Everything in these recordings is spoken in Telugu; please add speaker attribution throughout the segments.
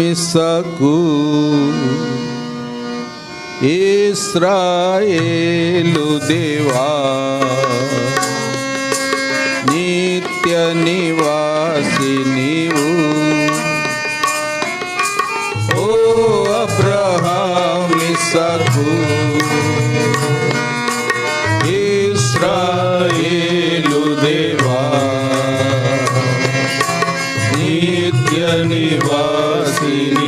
Speaker 1: ಶ್ರಮಿಸಕು ಇಸ್ರಾಯೇಲು ದೇವಾ ನಿತ್ಯ ನಿವಾಸಿ ನೀವು ಓ ಅಬ್ರಹಾಮಿಸಕು ಇಸ್ರಾಯೇಲು ದೇವಾ ನಿತ್ಯ ನಿವಾ Amen.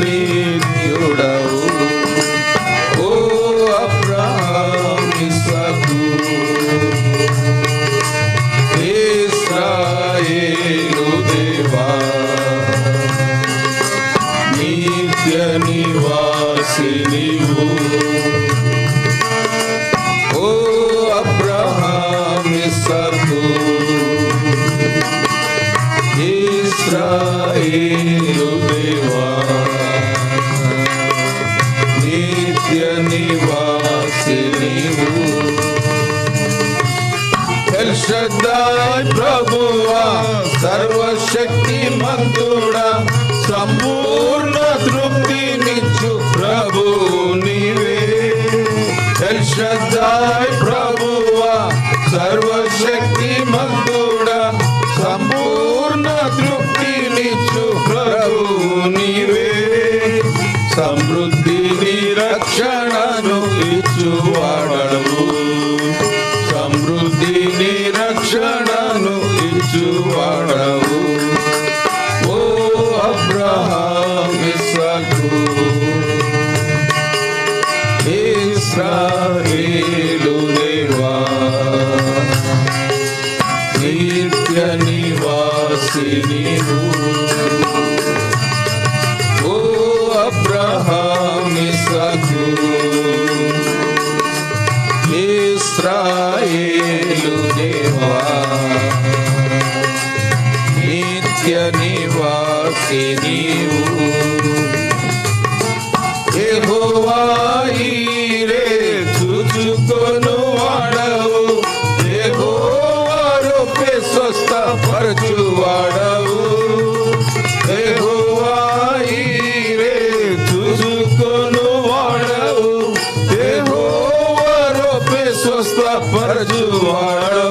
Speaker 1: me. శ్రద్ధాయ్ ప్రభువా సర్వశక్తి మంతుడా సంపూర్ణ తృప్తినిచ్చు ప్రభు నీవే. శ్రద్ధాయ్ ప్రభువా సర్వశక్తి మంతుడా ఇస్రాయేలు దేవా నిత్య నివాసి నీవు ఎహోవాయి రే చుచుకొను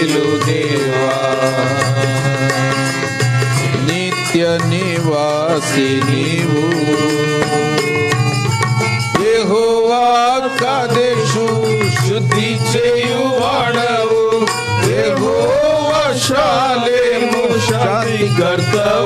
Speaker 1: మేలు దేవా. నిత్య నివాసి నీవు. యెహోవా కాదేశు శుద్ధి చేయువాడవు. యెహోవా శాలేము శాంతి కర్తవు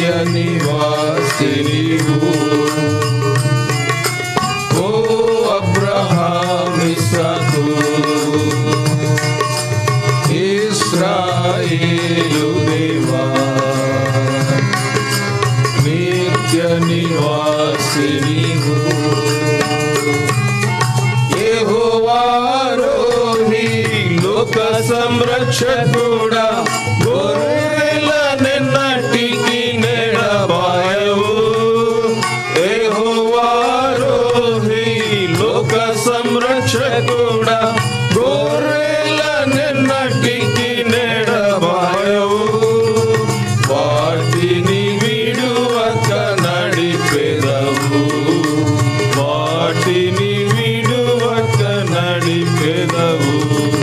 Speaker 1: నిత్య నివాసిని ఓ అబ్రహామిసతు ఇస్రాయేలు దేవా నిత్య నివాసిని లోక సంరక్షకుడా Ooh.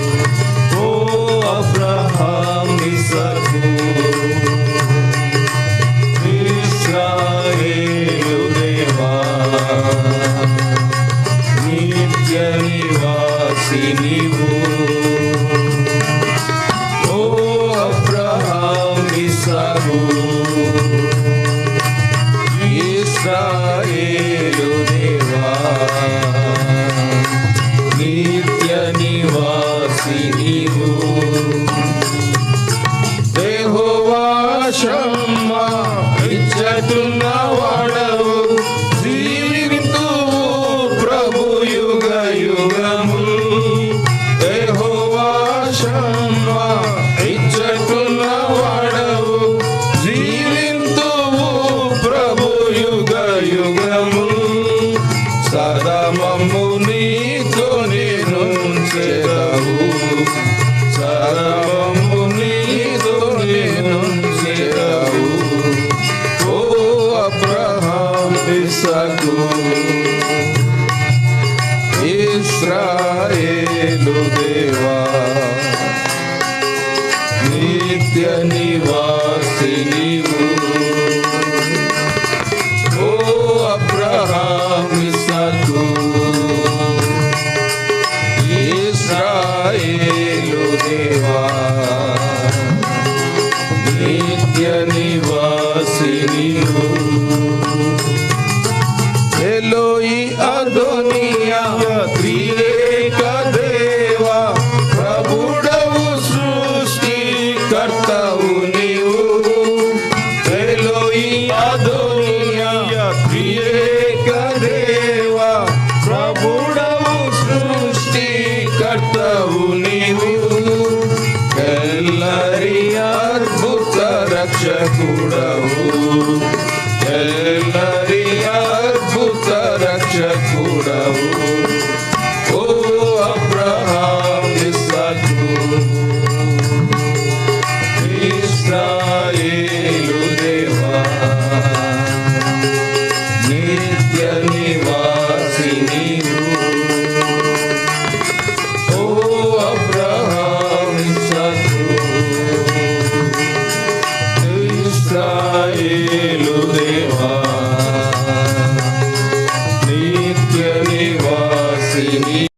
Speaker 1: సదా మమ్ము నీతో నేను చేరవు సదా మమ్ము నీతో నేను చేరవు ఓ అబ్రహాం ఇసకు ఇస్రాయేలు దేవా. ದೇವಾ